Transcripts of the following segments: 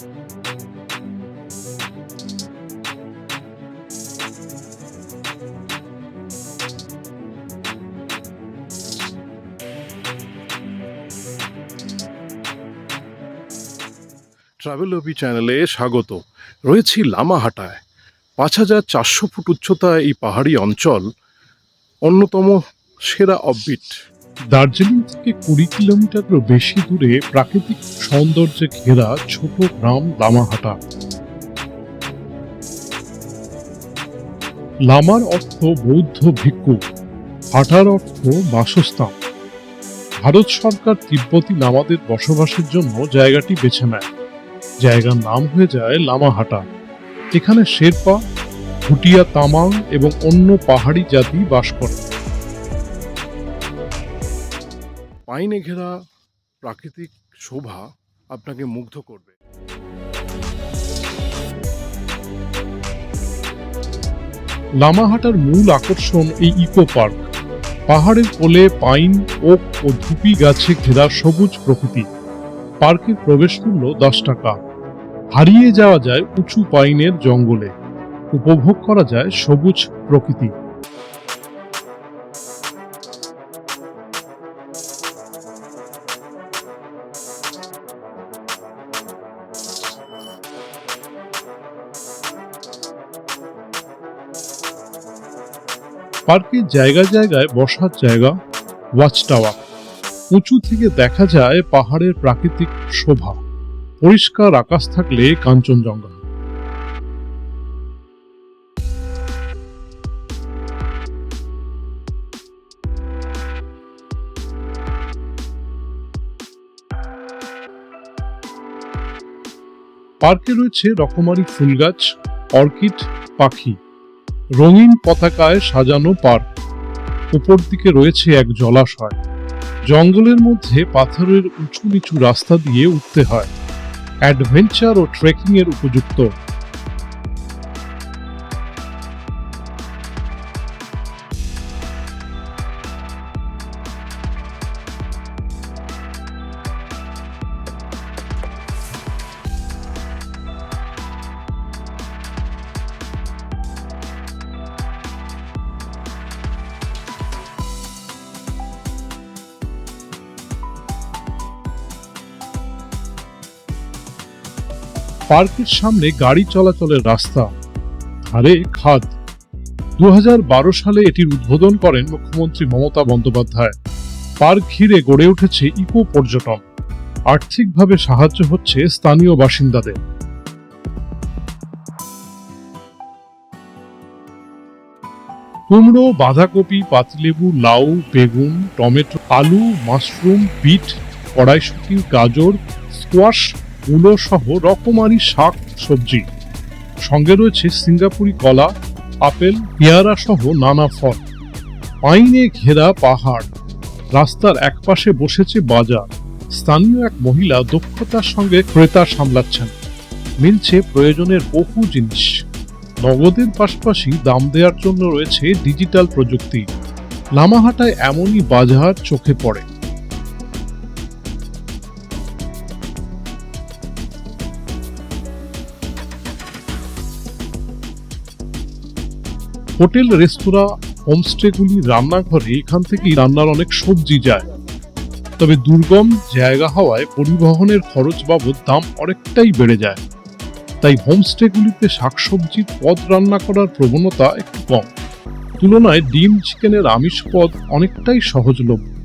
Travel অবি চ্যানেলে স্বাগত। রয়েছি লামাহাটায়। পাঁচ হাজার চারশো ফুট উচ্চতায় এই পাহাড়ি অঞ্চল অন্যতম সেরা অববিট দার্জিলিং থেকে কুড়ি কিলোমিটারেরও বেশি দূরে প্রাকৃতিক সৌন্দর্যে ঘেরা ছোট গ্রাম লামাহাটা। লামার অর্থ বৌদ্ধ ভিক্ষু, হাটার অর্থ বাসস্থান। ভারত সরকার তিব্বতী লামাদের বসবাসের জন্য জায়গাটি বেছে নেয়। জায়গার নাম হয়ে যায় লামাহাটা। এখানে শেরপা, ভুটিয়া তামাং এবং অন্য পাহাড়ি জাতি বাস করে। পাইনে ঘেরা প্রাকৃতিক শোভা আপনাকে মুগ্ধ করবে। লামাহাটার মূল আকর্ষণ এই ইকো পার্ক। পাহাড়ের কোলে পাইন, ওক ও ধুপি গাছে ঘেরা সবুজ প্রকৃতি। পার্কের প্রবেশ মূল্য দশ টাকা। হারিয়ে যাওয়া যায় উঁচু পাইনের জঙ্গলে। উপভোগ করা যায় সবুজ প্রকৃতি। পার্কের জায়গায় জায়গায় বসার জায়গা ওয়াচ টাওয়ার উঁচু থেকে দেখা যায় পাহাড়ের প্রাকৃতিক শোভা। পরিষ্কার আকাশ থাকলে কাঞ্চনজঙ্ঘা। পার্কে রয়েছে রকমারি ফুল গাছ অর্কিড, পাখি। রঙিন পতাকায় সাজানো পার্ক উপর দিকে রয়েছে এক জলাশয়। জঙ্গলের মধ্যে পাথরের উঁচু নিচু রাস্তা দিয়ে উঠতে হয়। অ্যাডভেঞ্চার ও ট্রেকিং এর উপযুক্ত। পার্কের সামনে গাড়ি চলাচলের রাস্তা, ধারে খাদ। দু সালে এটির উদ্বোধন করেন মুখ্যমন্ত্রী মমতা বন্দ্যোপাধ্যায়। পার্ক ঘিরে গড়ে উঠেছে ইকো পর্যটন। আর্থিকভাবে সাহায্য হচ্ছে স্থানীয় বাসিন্দাদের। কুমড়ো, বাঁধাকপি, পাতিলেবু, লাউ, বেগুন, টমেটো, আলু, মাশরুম, বিট, কড়াইশুটি, গাজর, স্কোয়াশ মূলো সহ রকমারি শাক, সবজি। সঙ্গে রয়েছে সিঙ্গাপুরি কলা, আপেল, পেয়ারা সহ নানা ফল। পাইনে ঘেরা পাহাড়। রাস্তার একপাশে বসেছে বাজার। স্থানীয় এক মহিলা দক্ষতার সঙ্গে ক্রেতা সামলাচ্ছেন। মিলছে প্রয়োজনের বহু জিনিস। নগদের পাশাপাশি দাম দেওয়ার জন্য রয়েছে ডিজিটাল প্রযুক্তি। লামাহাটায় এমনই বাজার চোখে পড়ে। হোটেল, রেস্তোরাঁ, হোমস্টেগুলি, রান্নাঘরে এখান থেকেই রান্নার অনেক সবজি যায়। তবে দুর্গম জায়গা হওয়ায় পরিবহনের খরচ বাবদ দাম অনেকটাই বেড়ে যায়। তাই হোমস্টেগুলিতে শাকসবজির পদ রান্না করার প্রবণতা একটু কম। তুলনায় ডিম, চিকেনের আমিষ পদ অনেকটাই সহজলভ্য।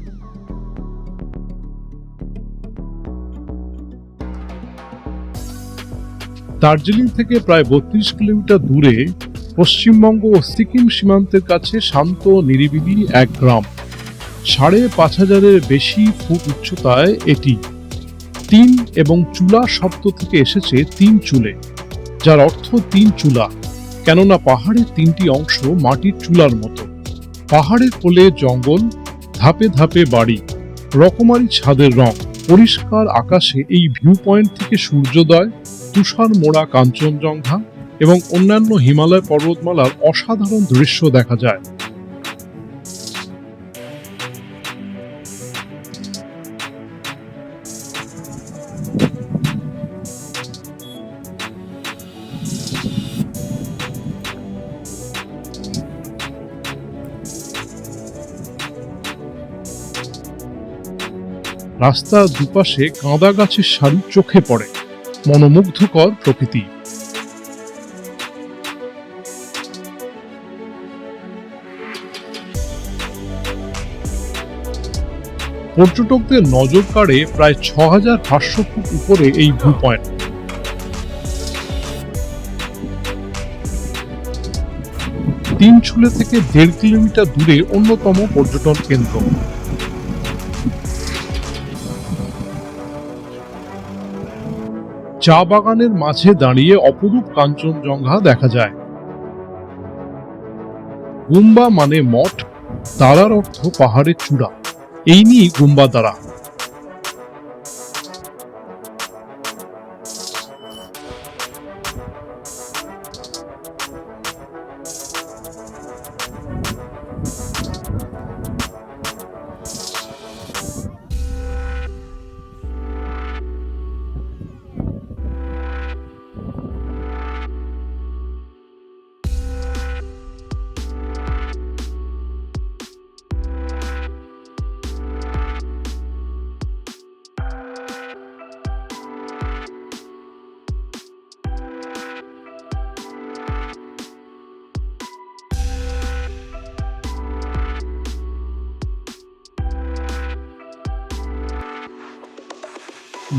দার্জিলিং থেকে প্রায় বত্রিশ কিলোমিটার দূরে পশ্চিমবঙ্গ ও সিকিম সীমান্তের কাছে শান্ত নিরিবিলি এক গ্রাম। সাড়ে পাঁচ হাজারের বেশি ফুট উচ্চতায় এটি। তিন এবং চুলা শব্দ থেকে এসেছে তিন চুলে, যার অর্থ তিন চুলা, কেননা পাহাড়ের তিনটি অংশ মাটির চুলার মতো। পাহাড়ের কোলে জঙ্গল, ধাপে ধাপে বাড়ি, রকমারি ছাদের রং, পরিষ্কার আকাশে এই ভিউ পয়েন্ট থেকে সূর্যোদয়, তুষার মোড়া কাঞ্চনজঙ্ঘা এবং অন্যান্য হিমালয় পর্বতমালার অসাধারণ দৃশ্য দেখা যায়। রাস্তার দুপাশে কাঁদা গাছের সারি চোখে পড়ে। মনোমুগ্ধকর প্রকৃতি। পর্যটকদের নজর কাড়ে প্রায় ছ হাজার পাঁচশো ফুট উপরে এই ভিউ পয়েন্ট তিন ছুলে থেকে দেড় কিলোমিটার দূরে অন্যতম পর্যটন কেন্দ্র। চা বাগানের মাঝে দাঁড়িয়ে অপরূপ কাঞ্চনজঙ্ঘা দেখা যায়। গুম্বা মানে মঠ, তারার অর্থ পাহাড়ের চূড়া। এই নিয়ে গুম্বা দ্বারা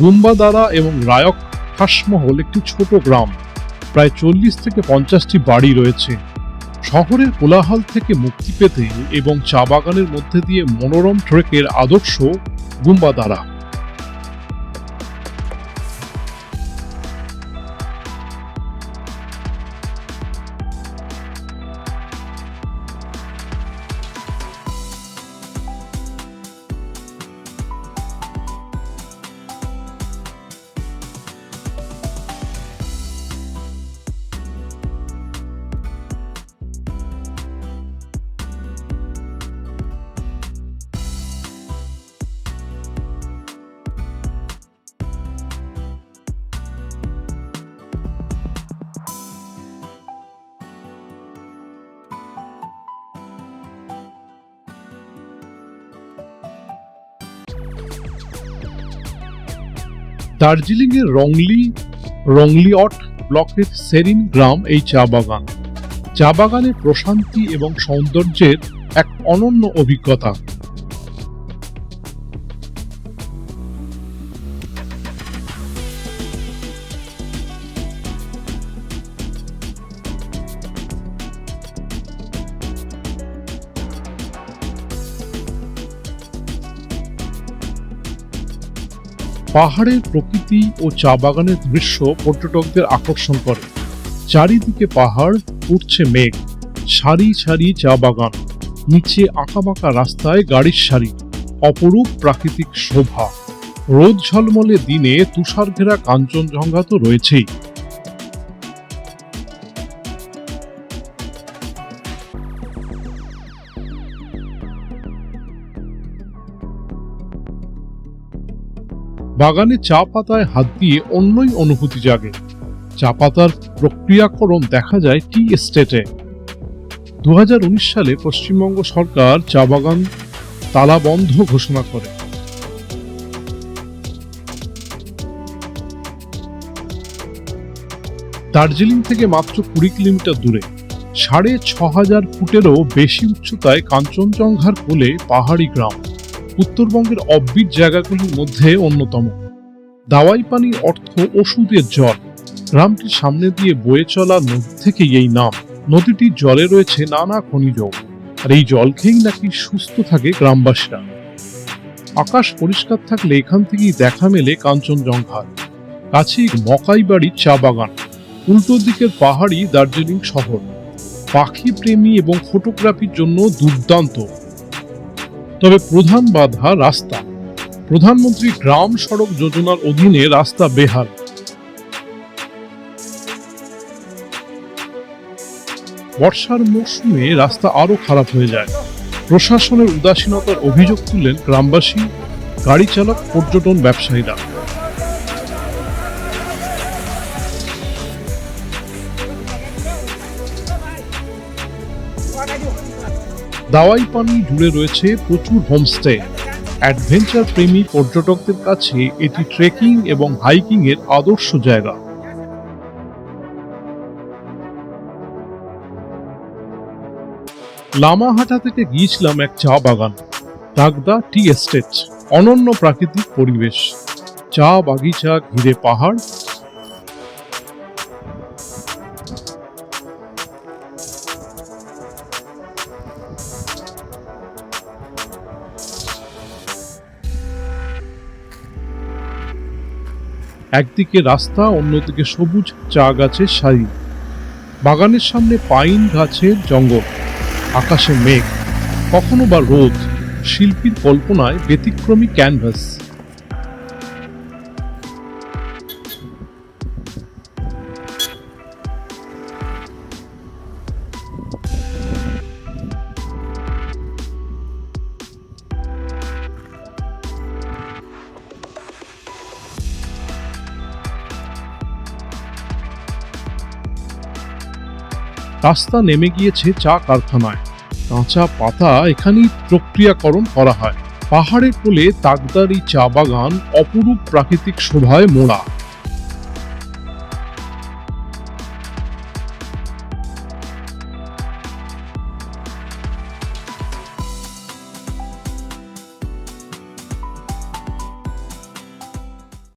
গুম্বাদারা এবং রায়ক খাসমহল একটি ছোট গ্রাম। প্রায় চল্লিশ থেকে পঞ্চাশটি বাড়ি রয়েছে। শহরের কোলাহল থেকে মুক্তি পেতে এবং চা বাগানের মধ্যে দিয়ে মনোরম ট্রেকের আদর্শ গুম্বাদারা দার্জিলিং এর রংলি, রংলিঅট ব্লকের সেরিন গ্রাম এই চা বাগান। চা বাগানে প্রশান্তি এবং সৌন্দর্যের এক অনন্য অভিজ্ঞতা। পাহাড়ের প্রকৃতি ও চা বাগানের দৃশ্য পর্যটকদের আকর্ষণ করে। চারিদিকে পাহাড়, উঠছে মেঘ, সারি সারি চা বাগান, নিচে আঁকাবাঁকা রাস্তায় গাড়ির সারি, অপরূপ প্রাকৃতিক শোভা। রোদ ঝলমলে দিনে তুষার ঘেরা কাঞ্চনজঙ্ঘা তো রয়েছেই। বাগানে চা পাতায় হাত দিয়ে অন্যই অনুভূতি জাগে। চা পাতার প্রক্রিয়াকরণ দেখা যায় টি এস্টেটে। দু হাজার উনিশ সালে পশ্চিমবঙ্গ সরকার চা বাগান তালাবন্ধ ঘোষণা করে। দার্জিলিং থেকে মাত্র কুড়ি কিলোমিটার দূরে। সাড়ে ছ হাজার ফুটেরও বেশি উচ্চতায় কাঞ্চনজঙ্ঘার কোলে পাহাড়ি গ্রাম। উত্তরবঙ্গের অব্বিট জায়গাগুলির মধ্যে অন্যতম। দাওয়াই পানি অর্থ ওষুধের জল। গ্রামটির সামনে দিয়ে বয়ে চলা নদী থেকেই এই নাম। নদীটির জলে রয়েছে নানা খনিজ আর এই জল খেয়েই নাকি সুস্থ থাকে গ্রামবাসীরা। আকাশ পরিষ্কার থাকলে এখান থেকেই দেখা মেলে কাঞ্চনজঙ্ঘার। কাছেই মকাই বাড়ির চা বাগান। উল্টো দিকের পাহাড়ি দার্জিলিং শহর। পাখি প্রেমী এবং ফটোগ্রাফির জন্য দুর্দান্ত। তবে প্রধান বাধা রাস্তা। প্রধানমন্ত্রী গ্রাম সড়ক যোজনার অধীনে রাস্তা বেহাল। বর্ষার মৌসুমে রাস্তা আরও খারাপ হয়ে যায়। প্রশাসনের উদাসীনতার অভিযোগ তুললেন গ্রামবাসী, গাড়ি চালক, পর্যটন ব্যবসায়ীরা। দাওয়াই পানি জুড়ে রয়েছে প্রচুর হোমস্টে। অ্যাডভেঞ্চার প্রেমী পর্যটকদের কাছে এটি ট্রেকিং এবং হাইকিং এর আদর্শ জায়গা। লামাহাটা থেকে গিয়েছিলাম এক চা বাগান টাগদা টি এস্টেট, অনন্য প্রাকৃতিক পরিবেশ। চা বাগিচা ঘিরে পাহাড় একদিকে রাস্তা, অন্যদিকে সবুজ চা গাছের সারি। বাগানের সামনে পাইন গাছের জঙ্গল। আকাশে মেঘ। কখনো বা রোদ। শিল্পীর কল্পনায় ব্যতিক্রমী ক্যানভাস। রাস্তা নেমে গিয়েছে চা কারখানায়। কাঁচা পাতা এখানেই প্রক্রিয়াকরণ করা হয়। পাহাড়ের কোলে তাগদার চা বাগান অপরূপ প্রাকৃতিক শোভায় মোড়া।